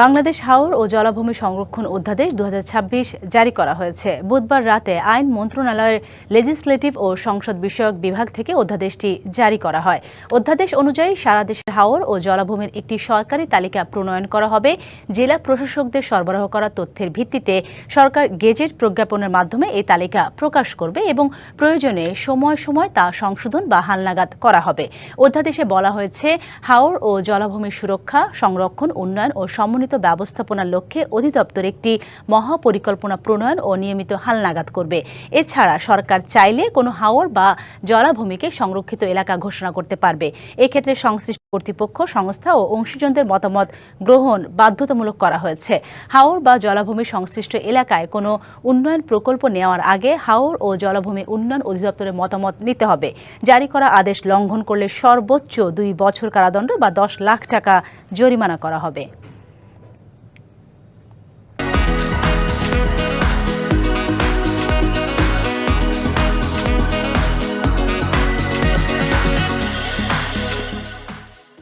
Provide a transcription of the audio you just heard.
বাংলাদেশ হাওর ও জলাভূমি সংরক্ষণ অধ্যাদেশ দু হাজার ছাব্বিশ জারি করা হয়েছে। বুধবার রাতে আইন মন্ত্রণালয়ের লেজিসলেটিভ ও সংসদ বিষয়ক বিভাগ থেকে অধ্যাদেশটি জারি করা হয়। অধ্যাদেশ অনুযায়ী সারা দেশের হাওর ও জলাভূমির একটি সরকারি তালিকা প্রণয়ন করা হবে। জেলা প্রশাসকদের সরবরাহ করা তথ্যের ভিত্তিতে সরকার গেজেট প্রজ্ঞাপনের মাধ্যমে এই তালিকা প্রকাশ করবে এবং প্রয়োজনে সময় সময় তা সংশোধন বা হালনাগাদ করা হবে। অধ্যাদেশে বলা হয়েছে, হাওর ও জলাভূমির সুরক্ষা, সংরক্ষণ, উন্নয়ন ও সমন্বিত ব্যবস্থাপনার লক্ষ্যে অধিদপ্তর একটি মহাপরিকল্পনা প্রণয়ন ও নিয়মিত হালনাগাদ করবে। এছাড়া সরকার চাইলে কোনো হাওর বা জলাভূমিকে সংরক্ষিত এলাকা ঘোষণা করতে পারবে। এক্ষেত্রে সংশ্লিষ্ট কর্তৃপক্ষ, সংস্থা ও অংশীজনদের মতামত গ্রহণ বাধ্যতামূলক করা হয়েছে। হাওর বা জলাভূমি সংশ্লিষ্ট এলাকায় কোনো উন্নয়ন প্রকল্প নেওয়ার আগে হাওর ও জলাভূমি উন্নয়ন অধিদপ্তরের মতামত নিতে হবে। জারি করা আদেশ লঙ্ঘন করলে সর্বোচ্চ দুই বছর কারাদণ্ড বা দশ লাখ টাকা জরিমানা করা হবে।